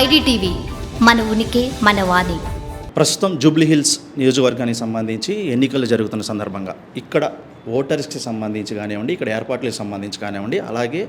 IDTV మన ఉనికి మన వాణి. ప్రస్తుతం జూబ్లీ హిల్స్ నియోజకవర్గానికి సంబంధించి ఎన్నికలు జరుగుతున్న సందర్భంగా ఇక్కడ ఓటర్స్కి సంబంధించి కానివ్వండి ఇక్కడ ఏర్పాట్లకు సంబంధించి కానివ్వండి అలాగే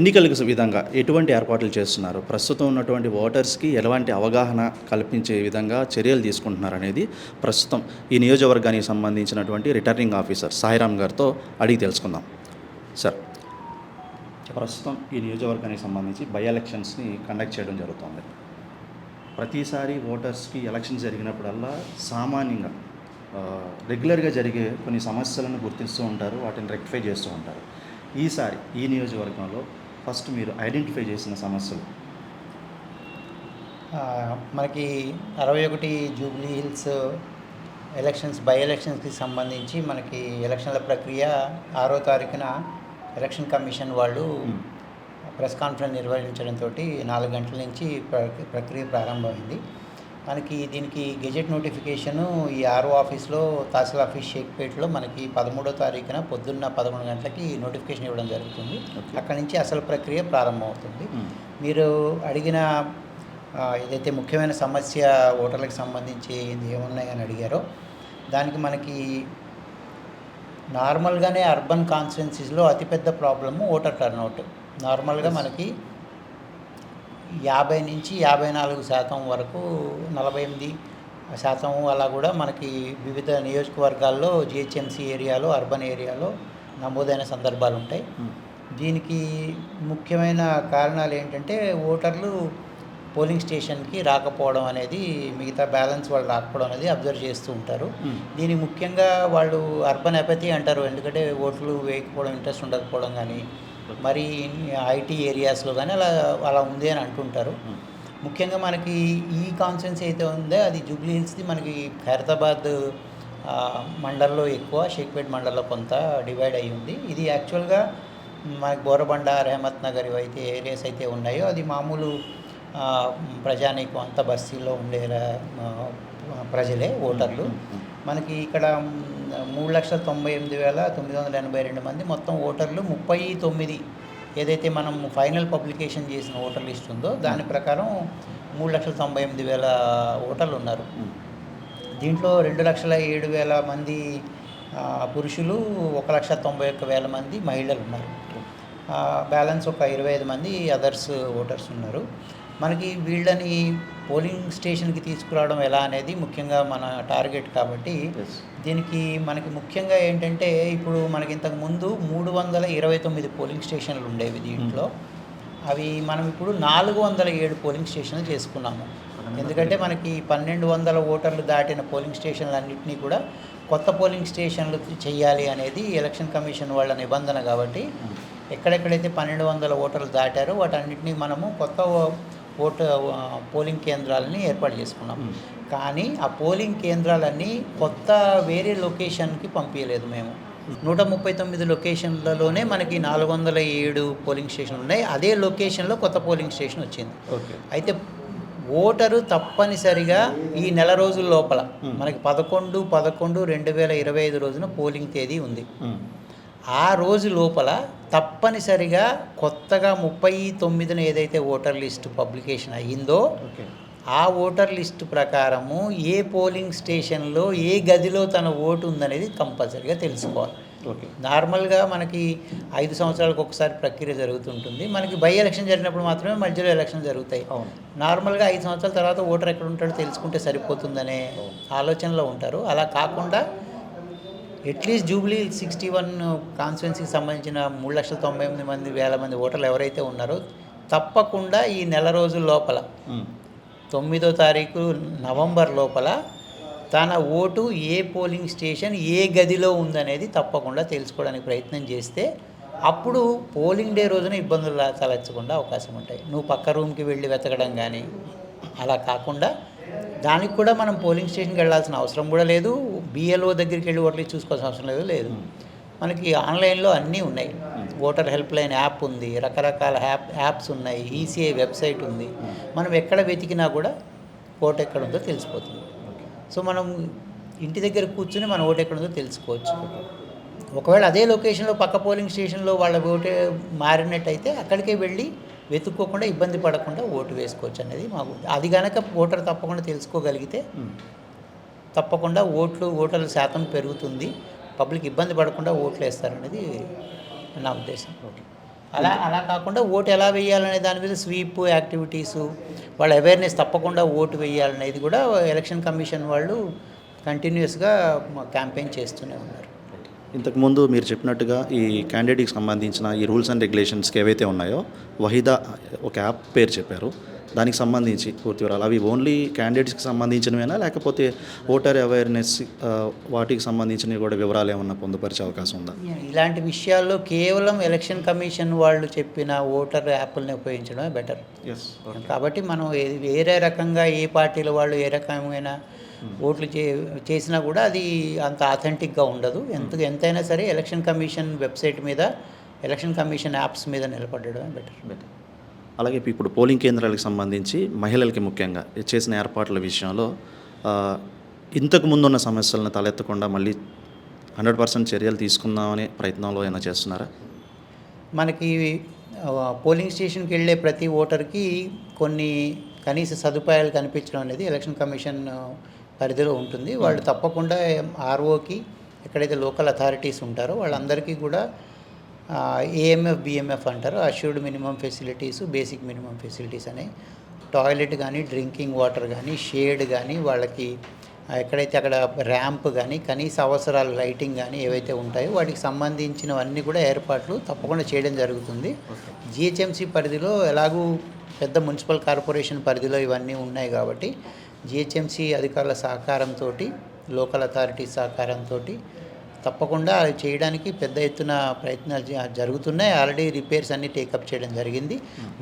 ఎన్నికలకు విధంగా ఎటువంటి ఏర్పాట్లు చేస్తున్నారు? ప్రస్తుతం ఉన్నటువంటి ఓటర్స్కి ఎలాంటి అవగాహన కల్పించే విధంగా చర్యలు తీసుకుంటున్నారు అనేది ప్రస్తుతం ఈ నియోజకవర్గానికి సంబంధించినటువంటి రిటర్నింగ్ ఆఫీసర్ సాయిరామ్ గారితో అడిగి తెలుసుకుందాం. సార్. ప్రస్తుతం ఈ నియోజకవర్గానికి సంబంధించి బై ఎలక్షన్స్ని కండక్ట్ చేయడం జరుగుతుంది. ప్రతిసారి ఓటర్స్కి ఎలక్షన్ జరిగినప్పుడల్లా సామాన్యంగా రెగ్యులర్గా జరిగే కొన్ని సమస్యలను గుర్తిస్తూ ఉంటారు వాటిని రెక్టిఫై చేస్తూ ఉంటారు. ఈసారి ఈ నియోజకవర్గంలో ఫస్ట్ మీరు ఐడెంటిఫై చేసిన సమస్యలు? మనకి అరవై ఒకటి జూబ్లీ హిల్స్ ఎలక్షన్స్ బై ఎలక్షన్స్కి సంబంధించి మనకి ఎలక్షన్ల ప్రక్రియ ఆరో తారీఖున ఎలక్షన్ కమిషన్ వాళ్ళు. ప్రెస్ కాన్ఫరెన్స్ నిర్వహించడంతో నాలుగు గంటల నుంచి ప్ర- ప్రక్రియ ప్రారంభమైంది మనకి దీనికి గెజెట్ నోటిఫికేషను ఈ ఆర్ఓ ఆఫీస్లో తహసీల్ ఆఫీస్ షేక్పేట్లో మనకి పదమూడో తారీఖున పొద్దున్న పదకొండు గంటలకి నోటిఫికేషన్ ఇవ్వడం జరుగుతుంది. అక్కడి నుంచి అసలు ప్రక్రియ ప్రారంభమవుతుంది. మీరు అడిగిన ఏదైతే ముఖ్యమైన సమస్య ఓటర్లకు సంబంధించి ఏమున్నాయని అడిగారో దానికి మనకి నార్మల్గానే అర్బన్ కాన్స్టిట్యున్సీస్లో అతిపెద్ద ప్రాబ్లము ఓటర్ టర్న్అవుట్ నార్మల్గా. మనకి యాభై నుంచి యాభై నాలుగు శాతం వరకు నలభై ఎనిమిది శాతం అలా కూడా మనకి వివిధ నియోజకవర్గాల్లో జిహెచ్ఎంసీ ఏరియాలో అర్బన్ ఏరియాలో నమోదైన సందర్భాలు ఉంటాయి మ్. దీనికి ముఖ్యమైన కారణాలు ఏంటంటే ఓటర్లు పోలింగ్ స్టేషన్కి రాకపోవడం అనేది మిగతా బ్యాలెన్స్ వాళ్ళు రాకపోవడం అనేది అబ్జర్వ్ చేస్తూ ఉంటారు. దీని ముఖ్యంగా వాళ్ళు అర్బన్ ఎపతి అంటారు. ఎందుకంటే ఓట్లు వేయకపోవడం ఇంట్రెస్ట్ ఉండకపోవడం కానీ మరి ఐటీ ఏరియాస్లో కానీ అలా అలా ఉంది అని అంటుంటారు. ముఖ్యంగా మనకి ఈ కాన్స్టిట్యున్సీ అయితే ఉందో అది జూబ్లీ హిల్స్ది మనకి ఖైరతాబాద్ మండల్లో ఎక్కువ షేక్పేట్ మండల్లో కొంత డివైడ్ అయి ఉంది. ఇది యాక్చువల్గా మనకి బోరబండ రెహమత్ నగర్ ఇవైతే ఏరియాస్ అయితే ఉన్నాయో అది మామూలు ప్రజానీకం అంతా బస్తీల్లో ఉండే ప్రజలే ఓటర్లు. మనకి ఇక్కడ మూడు లక్షల తొంభై ఎనిమిది వేల తొమ్మిది వందల ఎనభై రెండు మంది మొత్తం ఓటర్లు. ముప్పై తొమ్మిది ఏదైతే మనం ఫైనల్ పబ్లికేషన్ చేసిన ఓటర్ లిస్ట్ ఉందో దాని ప్రకారం మూడు లక్షల తొంభై ఎనిమిది వేల ఓటర్లు ఉన్నారు. దీంట్లో రెండు లక్షల ఏడు వేల మంది పురుషులు ఒక లక్ష తొంభై ఒక్క వేల మంది మహిళలు ఉన్నారు. బ్యాలెన్స్ ఒక ఇరవై ఐదు మంది అదర్స్ ఓటర్స్ ఉన్నారు. మనకి వీళ్ళని పోలింగ్ స్టేషన్కి తీసుకురావడం ఎలా అనేది ముఖ్యంగా మన టార్గెట్ కాబట్టి. దీనికి మనకి ముఖ్యంగా ఏంటంటే ఇప్పుడు మనకి ఇంతకు ముందు మూడు వందల ఇరవై తొమ్మిది పోలింగ్ స్టేషన్లు ఉండేవి దీంట్లో అవి మనం ఇప్పుడు నాలుగు వందల ఏడు పోలింగ్ స్టేషన్లు చేసుకున్నాము ఎందుకంటే మనకి పన్నెండు వందల ఓటర్లు దాటిన పోలింగ్ స్టేషన్లు అన్నింటినీ కూడా కొత్త పోలింగ్ స్టేషన్లు చేయాలి అనేది ఎలక్షన్ కమిషన్ వాళ్ళ నిబంధన కాబట్టి మ్. ఎక్కడెక్కడైతే పన్నెండు వందల ఓటర్లు దాటారో వాటన్నిటిని మనము కొత్త ఓటు పోలింగ్ కేంద్రాలని ఏర్పాటు చేసుకున్నాం. కానీ ఆ పోలింగ్ కేంద్రాలన్నీ కొత్త వేరే లొకేషన్కి పంపించలేదు మేము. నూట ముప్పై తొమ్మిది లొకేషన్లలోనే మనకి నాలుగు వందల ఏడు పోలింగ్ స్టేషన్లు ఉన్నాయి. అదే లొకేషన్లో కొత్త పోలింగ్ స్టేషన్ వచ్చింది. అయితే ఓటరు తప్పనిసరిగా ఈ నెల రోజుల లోపల. మనకి పదకొండు పదకొండు రెండు వేల ఇరవై ఐదు రోజున పోలింగ్ తేదీ ఉంది. ఆ రోజు లోపల తప్పనిసరిగా కొత్తగా ముప్పై తొమ్మిదిన ఏదైతే ఓటర్ లిస్ట్ పబ్లికేషన్ అయ్యిందో ఆ ఓటర్ లిస్ట్ ప్రకారము ఏ పోలింగ్ స్టేషన్లో ఏ గదిలో తన ఓటు ఉందనేది కంపల్సరీగా తెలుసుకోవాలి. ఓకే. నార్మల్గా మనకి ఐదు సంవత్సరాలకు ఒకసారి ప్రక్రియ జరుగుతుంటుంది. మనకి బై ఎలక్షన్ జరిగినప్పుడు మాత్రమే మధ్యలో ఎలక్షన్ జరుగుతాయి. అవును. నార్మల్గా ఐదు సంవత్సరాల తర్వాత ఓటర్ ఎక్కడ ఉంటాడో తెలుసుకుంటే సరిపోతుందనే ఆలోచనలో ఉంటారు. అలా కాకుండా అట్లీస్ట్ జూబ్లీ సిక్స్టీ వన్ కాన్స్టిట్యున్సీకి సంబంధించిన మూడు లక్షల తొంభై ఎనిమిది మంది వేల మంది ఓటర్లు ఎవరైతే ఉన్నారో తప్పకుండా ఈ నెల రోజుల లోపల. తొమ్మిదో తారీఖు నవంబర్ లోపల తన ఓటు ఏ పోలింగ్ స్టేషన్ ఏ గదిలో ఉందనేది తప్పకుండా తెలుసుకోవడానికి ప్రయత్నం చేస్తే అప్పుడు పోలింగ్ డే రోజున ఇబ్బందులు తలెత్తకుండా అవకాశం ఉంటాయి నువ్వు పక్క రూమ్కి వెళ్ళి వెతకడం కానీ అలా కాకుండా దానికి కూడా మనం పోలింగ్ స్టేషన్కి వెళ్ళాల్సిన అవసరం కూడా లేదు. బిఎల్ఓ దగ్గరికి వెళ్ళి ఓట్లు చూసుకోవాల్సిన అవసరం లేదు లేదు. మనకి ఆన్లైన్లో అన్నీ ఉన్నాయి. ఓటర్ హెల్ప్ లైన్ యాప్ ఉంది రకరకాల యాప్ యాప్స్ ఉన్నాయి ఈసీఐ వెబ్సైట్ ఉంది. మనం ఎక్కడ వెతికినా కూడా ఓటు ఎక్కడ ఉందో తెలిసిపోతుంది. సో మనం ఇంటి దగ్గర కూర్చుని మన ఓటు ఎక్కడ ఉందో తెలుసుకోవచ్చు. ఒకవేళ అదే లొకేషన్లో పక్క పోలింగ్ స్టేషన్లో వాళ్ళ ఓటే మారినట్టయితే అక్కడికే వెళ్ళి వెతుక్కోకుండా ఇబ్బంది పడకుండా ఓటు వేసుకోవచ్చు అనేది మాకు అది కనుక ఓటర్ తప్పకుండా తెలుసుకోగలిగితే తప్పకుండా ఓట్లు ఓటర్ల శాతం పెరుగుతుంది. పబ్లిక్ ఇబ్బంది పడకుండా ఓట్లు వేస్తారనేది నా ఉద్దేశం. అలా అలా కాకుండా ఓటు ఎలా వేయాలనే దాని మీద స్వీప్ యాక్టివిటీస్ వాళ్ళ అవేర్నెస్ తప్పకుండా ఓటు వేయాలనేది కూడా ఎలక్షన్ కమిషన్ వాళ్ళు కంటిన్యూస్గా క్యాంపెయిన్ చేస్తూనే ఉన్నారు. ఇంతకుముందు మీరు చెప్పినట్టుగా ఈ క్యాండిడేట్కి సంబంధించిన ఈ రూల్స్ అండ్ రెగ్యులేషన్స్కి ఏవైతే ఉన్నాయో వహీదా ఒక యాప్ పేరు చెప్పారు. దానికి సంబంధించి పూర్తి వివరాలు. అవి ఓన్లీ క్యాండిడేట్స్కి సంబంధించినవేనా? లేకపోతే ఓటర్ అవేర్నెస్ వాటికి సంబంధించినవి కూడా వివరాలు ఏమన్నా పొందుపరిచే అవకాశం ఉందా? ఇలాంటి విషయాల్లో కేవలం ఎలక్షన్ కమిషన్ వాళ్ళు చెప్పిన ఓటర్ యాప్ని ఉపయోగించడమే బెటర్ కాబట్టి మనం వేరే రకంగా ఏ పార్టీల వాళ్ళు ఏ రకమైన ఓట్లు చే చేసినా కూడా అది అంత అథెంటిక్గా ఉండదు. ఎంత ఎంతైనా సరే ఎలక్షన్ కమిషన్ వెబ్సైట్ మీద ఎలక్షన్ కమిషన్ యాప్స్ మీద నిలబడడమే బెటర్ అలాగే ఇప్పుడు పోలింగ్ కేంద్రాలకు సంబంధించి మహిళలకి ముఖ్యంగా చేసిన ఏర్పాట్ల విషయంలో ఇంతకు ముందున్న సమస్యలను తలెత్తకుండా మళ్ళీ హండ్రెడ్ పర్సెంట్ చర్యలు తీసుకుందామనే ప్రయత్నంలో ఏమైనా చేస్తున్నారా? మనకి పోలింగ్ స్టేషన్కి వెళ్ళే ప్రతి ఓటర్కి కొన్ని కనీస సదుపాయాలు కనిపించడం అనేది ఎలక్షన్ కమిషన్ పరిధిలో ఉంటుంది. వాళ్ళు తప్పకుండా ఆర్ఓకి ఎక్కడైతే లోకల్ అథారిటీస్ ఉంటారో వాళ్ళందరికీ కూడా ఏఎంఎఫ్ బిఎంఎఫ్ అంటారు. Assured minimum facilities basic minimum facilities అని. టాయిలెట్ కానీ డ్రింకింగ్ వాటర్ కానీ షేడ్ కానీ వాళ్ళకి ఎక్కడైతే అక్కడ ర్యాంప్ కానీ కనీస అవసరాలు లైటింగ్ కానీ ఏవైతే ఉంటాయో వాటికి సంబంధించినవన్నీ కూడా ఏర్పాట్లు తప్పకుండా చేయడం జరుగుతుంది. జిహెచ్ఎంసీ పరిధిలో ఎలాగూ పెద్ద మున్సిపల్ కార్పొరేషన్ పరిధిలో ఇవన్నీ ఉన్నాయి కాబట్టి జిహెచ్ఎంసీ అధికారుల సహకారంతో లోకల్ అథారిటీ సహకారంతో తప్పకుండా అది చేయడానికి పెద్ద ఎత్తున ప్రయత్నాలు జరుగుతున్నాయి. ఆల్రెడీ రిపేర్స్ అన్ని టేకప్ చేయడం జరిగింది.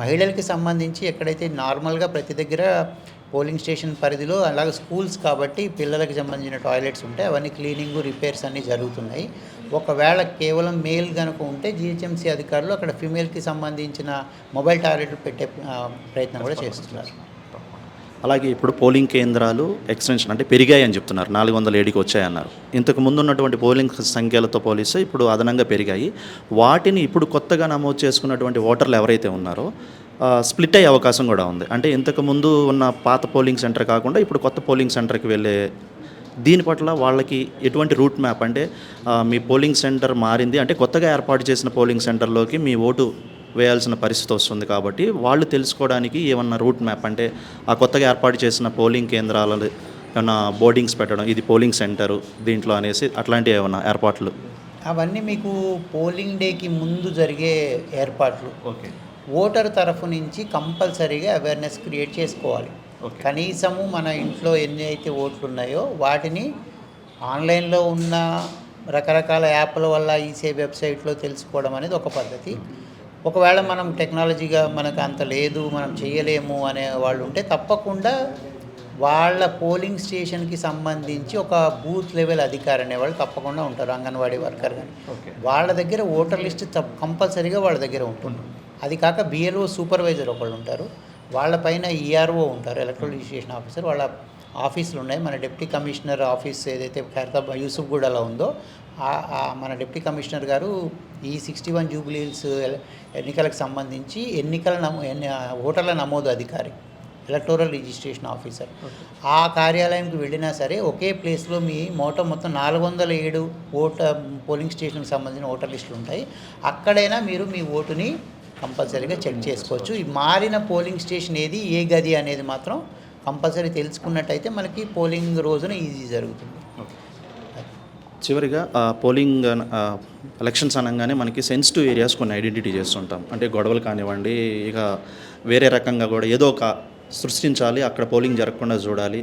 మహిళలకి సంబంధించి ఎక్కడైతే నార్మల్గా ప్రతి దగ్గర పోలింగ్ స్టేషన్ పరిధిలో అలాగే స్కూల్స్ కాబట్టి పిల్లలకి సంబంధించిన టాయిలెట్స్ ఉంటాయి. అవన్నీ క్లీనింగ్ రిపేర్స్ అన్నీ జరుగుతున్నాయి. ఒకవేళ కేవలం మేల్ కనుక ఉంటే జిహెచ్ఎంసీ అధికారులు అక్కడ ఫిమేల్కి సంబంధించిన మొబైల్ టాయిలెట్లు పెట్టే ప్రయత్నం కూడా చేస్తున్నారు. అలాగే ఇప్పుడు పోలింగ్ కేంద్రాలు ఎక్స్టెన్షన్ అంటే పెరిగాయని చెప్తున్నారు. నాలుగు వందల ఏడుకి వచ్చాయన్నారు. ఇంతకు ముందు ఉన్నటువంటి పోలింగ్ సంఖ్యలతో పోలిస్తే ఇప్పుడు అదనంగా పెరిగాయి. వాటిని ఇప్పుడు కొత్తగా నమోదు చేసుకున్నటువంటి ఓటర్లు ఎవరైతే ఉన్నారో స్ప్లిట్ అయ్యే అవకాశం కూడా ఉంది. అంటే ఇంతకు ముందు ఉన్న పాత పోలింగ్ సెంటర్ కాకుండా ఇప్పుడు కొత్త పోలింగ్ సెంటర్కి వెళ్ళే దీని పట్ల వాళ్ళకి ఎటువంటి రూట్ మ్యాప్ అంటే మీ పోలింగ్ సెంటర్ మారింది అంటే కొత్తగా ఏర్పాటు చేసిన పోలింగ్ సెంటర్లోకి మీ ఓటు వేయాల్సిన పరిస్థితి వస్తుంది కాబట్టి వాళ్ళు తెలుసుకోవడానికి ఏమన్నా రూట్ మ్యాప్ అంటే ఆ కొత్తగా ఏర్పాటు చేసిన పోలింగ్ కేంద్రాలలో ఏమన్నా బోర్డింగ్స్ పెట్టడం ఇది పోలింగ్ సెంటరు దీంట్లో అనేసి అట్లాంటివి ఏమన్నా ఏర్పాట్లు? అవన్నీ మీకు పోలింగ్ డేకి ముందు జరిగే ఏర్పాట్లు. ఓకే. ఓటర్ తరఫు నుంచి కంపల్సరీగా అవేర్నెస్ క్రియేట్ చేసుకోవాలి. ఓకే. కనీసము మన ఇంట్లో ఎన్ని అయితే ఓట్లు ఉన్నాయో వాటిని ఆన్లైన్లో ఉన్న రకరకాల యాప్ల వల్ల ఈసే వెబ్సైట్లో తెలుసుకోవడం అనేది ఒక పద్ధతి. ఒకవేళ మనం టెక్నాలజీగా మనకు అంత లేదు మనం చేయలేము అనే వాళ్ళు ఉంటే తప్పకుండా వాళ్ళ పోలింగ్ స్టేషన్కి సంబంధించి ఒక బూత్ లెవెల్ అధికారి అనేవాళ్ళు తప్పకుండా ఉంటారు అంగన్వాడీ వర్కర్ కానీ వాళ్ళ దగ్గర ఓటర్ లిస్ట్ కంపల్సరీగా వాళ్ళ దగ్గర ఉంటుంది. అది కాక బిఎల్ఓ సూపర్వైజర్ ఒకళ్ళు ఉంటారు వాళ్ళ పైన ఈఆర్ఓ ఉంటారు ఎలక్ట్రల్ రిజిస్ట్రేషన్ ఆఫీసర్ వాళ్ళ ఆఫీసులు ఉన్నాయి. మన డిప్టీ కమిషనర్ ఆఫీస్ ఏదైతే ఖైరతాబ్ యూసుఫ్ గూడలో ఉందో మన డిప్టీ కమిషనర్ గారు ఈ సిక్స్టీ వన్ జూబ్లీహిల్స్ ఎల- ఎన్నికలకు సంబంధించి ఎన్నికల నమో ఎన్ని ఓటర్ల నమోదు అధికారి ఎలక్టోరల్ రిజిస్ట్రేషన్ ఆఫీసర్. ఆ కార్యాలయంకి వెళ్ళినా సరే ఒకే ప్లేస్లో మీ మోటో మొత్తం నాలుగు వందల ఏడు ఓట పోలింగ్ స్టేషన్కి సంబంధించిన ఓటర్ లిస్టులు ఉంటాయి. అక్కడైనా మీరు మీ ఓటుని కంపల్సరీగా చెక్ చేసుకోవచ్చు. ఈ మారిన పోలింగ్ స్టేషన్ ఏది ఏ గది అనేది మాత్రం కంపల్సరీ తెలుసుకున్నట్టయితే మనకి పోలింగ్ రోజున ఈజీ జరుగుతుంది. చివరిగా పోలింగ్ ఎలక్షన్స్ అనగానే మనకి సెన్సిటివ్ ఏరియాస్ కొన్ని ఐడెంటిటీ చేస్తుంటాం. అంటే గొడవలు కానివ్వండి ఇక వేరే రకంగా కూడా ఏదో ఒక సృష్టించాలి అక్కడ పోలింగ్ జరగకుండా చూడాలి.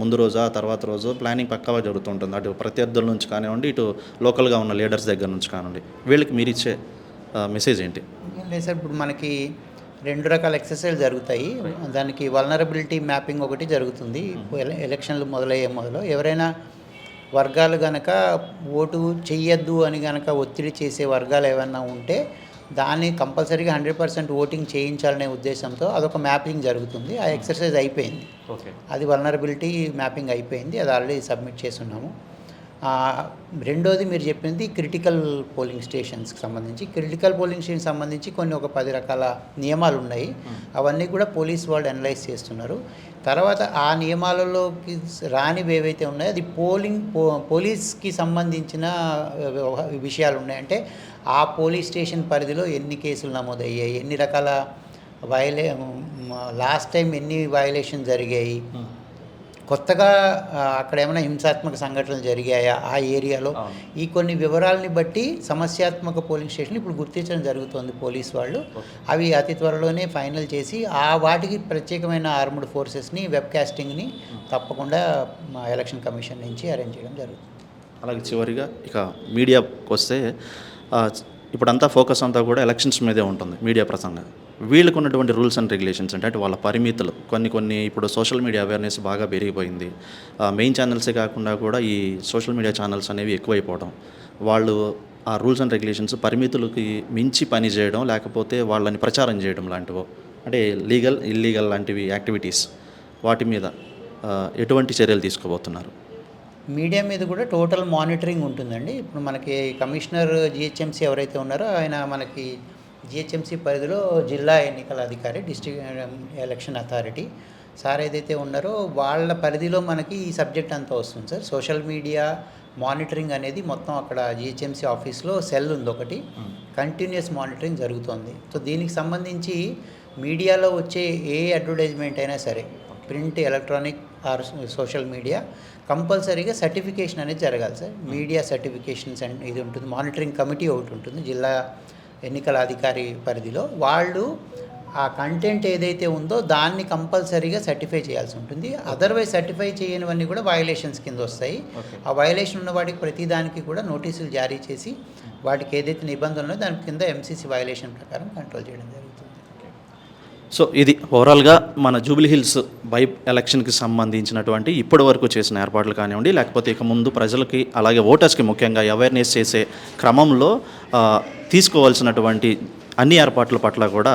ముందు రోజు ఆ తర్వాత రోజు ప్లానింగ్ పక్కాగా జరుగుతుంటుంది. అటు ప్రత్యర్థుల నుంచి కానివ్వండి ఇటు లోకల్గా ఉన్న లీడర్స్ దగ్గర నుంచి కానివ్వండి. వీళ్ళకి మీరు ఇచ్చే మెసేజ్ ఏంటి? లేదు సార్ ఇప్పుడు మనకి రెండు రకాల ఎక్సర్సైజ్ జరుగుతాయి. దానికి వలనరబిలిటీ మ్యాపింగ్ ఒకటి జరుగుతుంది. ఎల- ఎలక్షన్లు మొదలయ్యే మొదలు. ఎవరైనా వర్గాలు గనక ఓటు చెయ్యొద్దు అని గనక ఒత్తిడి చేసే వర్గాలు ఏమైనా ఉంటే దాన్ని కంపల్సరీగా హండ్రెడ్ పర్సెంట్ ఓటింగ్ చేయించాలనే ఉద్దేశంతో అదొక మ్యాపింగ్ జరుగుతుంది. ఆ ఎక్సర్సైజ్ అయిపోయింది. ఓకే అది వలనరబిలిటీ మ్యాపింగ్ అయిపోయింది. అది ఆల్రెడీ సబ్మిట్ చేస్తున్నాము ఆ, రెండోది మీరు చెప్పింది క్రిటికల్ పోలింగ్ స్టేషన్స్కి సంబంధించి. క్రిటికల్ పోలింగ్ స్టేషన్ సంబంధించి కొన్ని ఒక పది రకాల నియమాలు ఉన్నాయి. అవన్నీ కూడా పోలీస్ వాళ్ళు అనలైజ్ చేస్తున్నారు. తర్వాత ఆ నియమాలలోకి రానివి ఏవైతే ఉన్నాయో అది పోలింగ్ పో పోలీస్కి సంబంధించిన విషయాలు ఉన్నాయి. అంటే ఆ పోలీస్ స్టేషన్ పరిధిలో ఎన్ని కేసులు నమోదయ్యాయి? ఎన్ని రకాల వయలే లాస్ట్ టైం ఎన్ని వయలేషన్ జరిగాయి? కొత్తగా అక్కడ ఏమైనా హింసాత్మక సంఘటనలు జరిగాయా ఆ ఏరియాలో. ఈ కొన్ని వివరాలని బట్టి సమస్యాత్మక పోలింగ్ స్టేషన్ ఇప్పుడు గుర్తించడం జరుగుతుంది పోలీస్ వాళ్ళు. అవి అతి త్వరలోనే ఫైనల్ చేసి ఆ వాటికి ప్రత్యేకమైన ఆర్మ్డ్ ఫోర్సెస్ని వెబ్ కాస్టింగ్ని తప్పకుండా మా ఎలక్షన్ కమిషన్ నుంచి అరేంజ్ చేయడం జరుగుతుంది. అలాగే చివరిగా ఇక మీడియాకి వస్తే ఆ, ఇప్పుడంతా ఫోకస్ అంతా కూడా ఎలక్షన్స్ మీదే ఉంటుంది మీడియా ప్రసంగం. వీళ్ళకు ఉన్నటువంటి రూల్స్ అండ్ రెగ్యులేషన్స్ అంటే వాళ్ళ పరిమితులు. కొన్ని కొన్ని ఇప్పుడు సోషల్ మీడియా అవేర్నెస్ బాగా పెరిగిపోయింది. మెయిన్ ఛానల్సే కాకుండా కూడా ఈ సోషల్ మీడియా ఛానల్స్ అనేవి ఎక్కువైపోవడం. వాళ్ళు ఆ రూల్స్ అండ్ రెగ్యులేషన్స్ పరిమితులకి మించి పని చేయడం లేకపోతే వాళ్ళని ప్రచారం చేయడం లాంటివో అంటే లీగల్ ఇల్లీగల్ లాంటివి యాక్టివిటీస్ వాటి మీద ఎటువంటి చర్యలు తీసుకోబోతున్నారు? మీడియా మీద కూడా టోటల్ మానిటరింగ్ ఉంటుందండి. ఇప్పుడు మనకి కమిషనర్ జిహెచ్ఎంసీ ఎవరైతే ఉన్నారో ఆయన మనకి జిహెచ్ఎంసీ పరిధిలో జిల్లా ఎన్నికల అధికారి డిస్ట్రిక్ట్ ఎలక్షన్ అథారిటీ సార్ ఏదైతే ఉన్నారో వాళ్ళ పరిధిలో మనకి ఈ సబ్జెక్ట్ అంతా వస్తుంది సార్. సోషల్ మీడియా మానిటరింగ్ అనేది మొత్తం అక్కడ జిహెచ్ఎంసీ ఆఫీస్లో సెల్ ఉంది ఒకటి. కంటిన్యూస్ మానిటరింగ్ జరుగుతుంది. సో దీనికి సంబంధించి మీడియాలో వచ్చే ఏ అడ్వర్టైజ్మెంట్ అయినా సరే print electronic or social media కంపల్సరీగా సర్టిఫికేషన్ అనేది జరగాలి సార్. మీడియా సర్టిఫికేషన్స్ అండ్ ఇది ఉంటుంది మానిటరింగ్ కమిటీ ఒకటి ఉంటుంది జిల్లా ఎన్నికల అధికారి పరిధిలో. వాళ్ళు ఆ కంటెంట్ ఏదైతే ఉందో దాన్ని కంపల్సరీగా సర్టిఫై చేయాల్సి ఉంటుంది. అదర్వైజ్ సర్టిఫై చేయనివన్నీ కూడా వయలేషన్స్ కింద వస్తాయి. ఆ వయలేషన్ ఉన్న వాటికి ప్రతి దానికి కూడా నోటీసులు జారీ చేసి వాటికి ఏదైతే నిబంధనలు దాని కింద ఎంసీసీ వయలేషన్ ప్రకారం కంట్రోల్ చేయడం జరుగుతుంది. సో ఇది ఓవరాల్గా మన జూబ్లీ హిల్స్ బై ఎలక్షన్కి సంబంధించినటువంటి ఇప్పటి వరకు చేసిన ఏర్పాట్లు కానివ్వండి లేకపోతే ఇక ముందు ప్రజలకి అలాగే ఓటర్స్కి ముఖ్యంగా అవేర్నెస్ చేసే క్రమంలో తీసుకోవాల్సినటువంటి అన్ని ఏర్పాట్ల పట్ల కూడా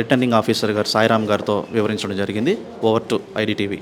రిటర్నింగ్ ఆఫీసర్ గారు సాయిరామ్ గారితో వివరించడం జరిగింది. Over to IDTV